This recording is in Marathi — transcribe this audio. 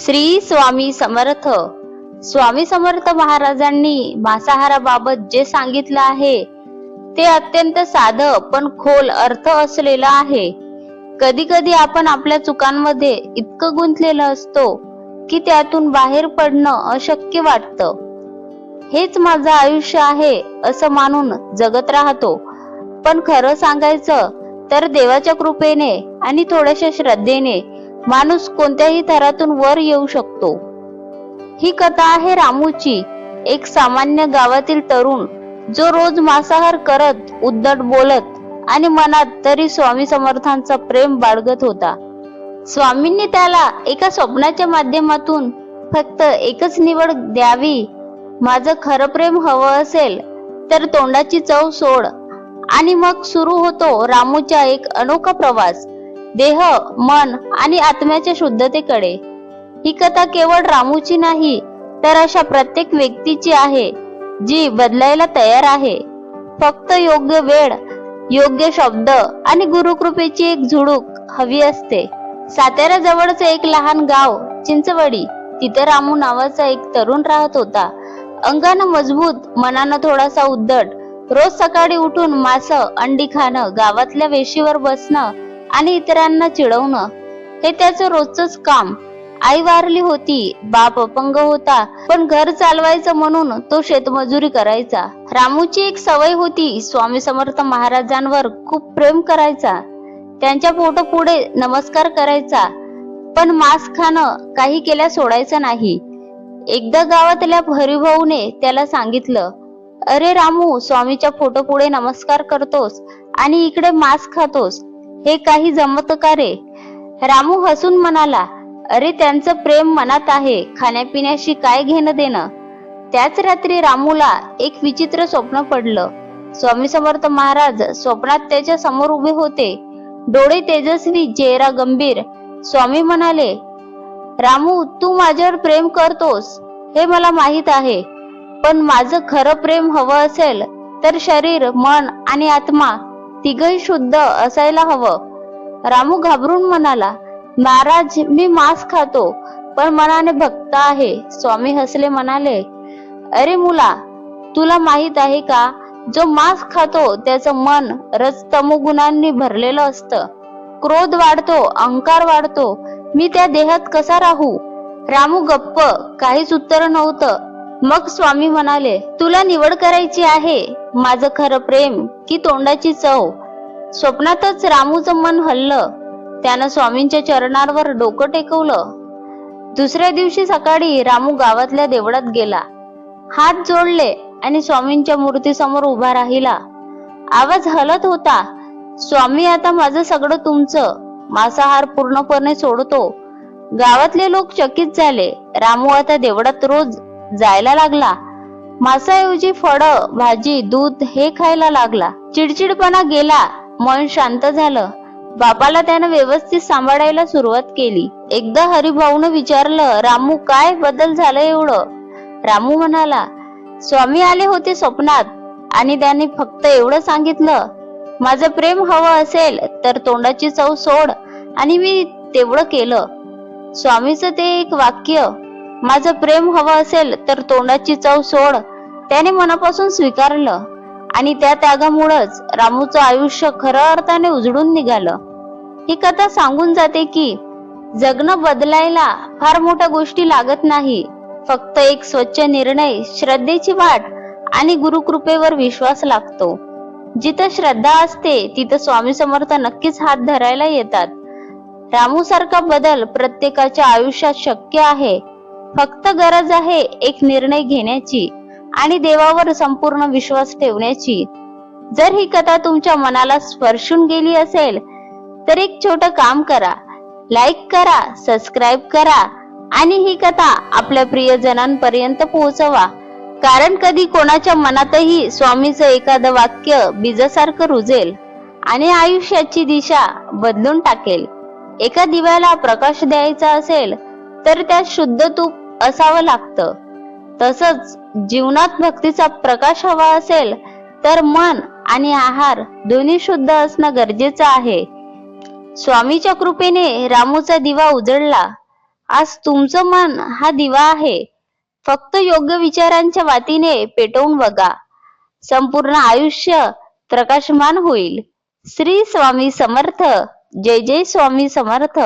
श्री स्वामी समर्थ. स्वामी समर्थ महाराजांनी मांसाहाराबाबत जे सांगितलं आहे ते अत्यंत साधं पण खोल अर्थ असलेलं आहे. कधी कधी आपण आपल्या चुकांमध्ये इतकं गुंतलेलं असतो की त्यातून बाहेर पडणं अशक्य वाटतं. हेच माझं आयुष्य आहे असं मानून जगत राहतो. पण खरं सांगायचं तर देवाच्या कृपेने आणि थोड्याशा श्रद्धेने माणूस कोणत्याही थरातून वर येऊ शकतो. ही कथा आहे रामूची एक सामान्य गावातील तरुण जो रोज मांसाहार करत उद्धट बोलत आणि मनात तरी स्वामी समर्थांचा प्रेम बाळगत होता. स्वामींनी त्याला एका स्वप्नाच्या माध्यमातून फक्त एकच निवड द्यावी माझं खरं प्रेम हवं असेल तर तोंडाची चव सोड. आणि मग सुरू होतो रामूचा एक अनोखा प्रवास. देह मन आणि आत्म्याच्या शुद्धतेकडे. ही कथा केवळ रामूची नाही तर अशा प्रत्येक व्यक्तीची आहे जी बदलायला तयार आहे. फक्त योग्य वेळ योग्य शब्द आणि गुरुकृपेची एक झुडूक हवी असते. साताऱ्याजवळचं जवळच एक लहान गाव चिंचवडी तिथे रामू नावाचा एक तरुण राहत होता. अंगानं मजबूत मनानं थोडासा उद्धट. रोज सकाळी उठून मास अंडी खाणं गावातल्या वेशीवर बसणं आणि इतरांना चिडवणं हे त्याचं रोजच काम. आई वारली होती बाप अपंग होता पण घर चालवायचं म्हणून तो शेतमजुरी करायचा. रामूची एक सवय होती स्वामी समर्थ महाराजांवर खूप प्रेम करायचा. त्यांच्या फोटो पुढे नमस्कार करायचा पण मांस खाणं काही केल्या सोडायचं नाही. एकदा गावातल्या हरिभाऊने त्याला सांगितलं अरे रामू स्वामीच्या फोटो पुढे नमस्कार करतोस आणि इकडे मांस खातोस. हे काही जमत का रे? रामू हसून म्हणाला अरे त्यांचं प्रेम मनात आहे. खाण्यापिण्याशी काय घेणं देणं? त्याच रात्री रामूला एक विचित्र स्वप्न पडलं. स्वामी समर्थ महाराज स्वप्नात त्याच्यासमोर उभे होते. डोळे तेजस्वी चेहरा गंभीर. स्वामी म्हणाले रामू तू माझ्यावर प्रेम करतोस. हे मला माहीत आहे. पण माझं खरं प्रेम हवं असेल तर शरीर मन आणि आत्मा तिघही शुद्ध असायला हवं. रामू घाबरून म्हणाला महाराज मी मांस खातो पण मनाने भक्त आहे. स्वामी हसले म्हणाले अरे मुला तुला माहीत आहे का जो मांस खातो त्याचं मन रजतमो गुणांनी भरलेलं असतं. क्रोध वाढतो अहंकार वाढतो. मी त्या देहात कसा राहू? रामू गप्प काहीच उत्तर नव्हतं. मग स्वामी म्हणाले तुला निवड करायची आहे. माझं खरं प्रेम की तोंडाची चव? स्वप्नातच रामूचं मन हल्लं. त्यानं स्वामींच्या चरणांवर डोकं टेकवलं. दुसऱ्या दिवशी सकाळी रामू गावातल्या देवळात गेला. हात जोडले आणि स्वामींच्या मूर्तीसमोर उभा राहिला. आवाज हलत होता स्वामी आता माझं सगळं तुमचं. मांसाहार पूर्णपणे सोडतो. गावातले लोक चकित झाले. रामू आता देवळात रोज जायला लागला. मासाऐवजी फळ भाजी दूध हे खायला लागला. चिडचिडपणा गेला. मन शांत झालं. बापाला त्यानं व्यवस्थित सांभाळायला सुरुवात केली. एकदा हरिभाऊनं विचारलं रामू काय बदल झालं एवढं? रामू म्हणाला स्वामी आले होते स्वप्नात आणि त्याने फक्त एवढं सांगितलं. माझं प्रेम हवं असेल तर तोंडाची चव सोड आणि मी तेवढं केलं. स्वामीचं ते एक वाक्य माझं प्रेम हवं असेल तर तोंडाची चव सोड त्याने मनापासून स्वीकारलं. आणि त्या त्यागामुळंच रामूचं आयुष्य खरं अर्थाने उजळून निघालं. ही कथा सांगून जाते की जगणं बदलायला फार मोठ्या गोष्टी लागत नाही. फक्त एक स्वच्छ निर्णय श्रद्धेची वाट आणि गुरुकृपेवर विश्वास लागतो. जिथं श्रद्धा असते तिथं स्वामी समर्थ नक्कीच हात धरायला येतात. रामू सारखा बदल प्रत्येकाच्या आयुष्यात शक्य आहे. फक्त गरज आहे एक निर्णय घेण्याची आणि देवावर संपूर्ण विश्वास ठेवण्याची. जर ही कथा तुमच्या मनाला स्पर्शून गेली असेल तर एक छोट काम करा. लाईक करा सबस्क्राईब करा आणि ही कथा आपल्या प्रियजनांपर्यंत पोहोचवा. कारण कधी कोणाच्या मनातही स्वामीचं एखादं वाक्य बीजासारखं रुजेल आणि आयुष्याची दिशा बदलून टाकेल. एका दिव्याला प्रकाश द्यायचा असेल तर त्यात शुद्ध तूप असावं लागतं. तसंच जीवनात भक्तीचा प्रकाश हवा असेल तर मन आणि आहार दोन्ही शुद्ध असणं गरजेचं आहे. स्वामीच्या कृपेने रामूचा दिवा उजळला आज तुमचं मन हा दिवा आहे. फक्त योग्य विचारांच्या वातीने पेटवून बघा. संपूर्ण आयुष्य प्रकाशमान होईल. श्री स्वामी समर्थ. जय जय स्वामी समर्थ.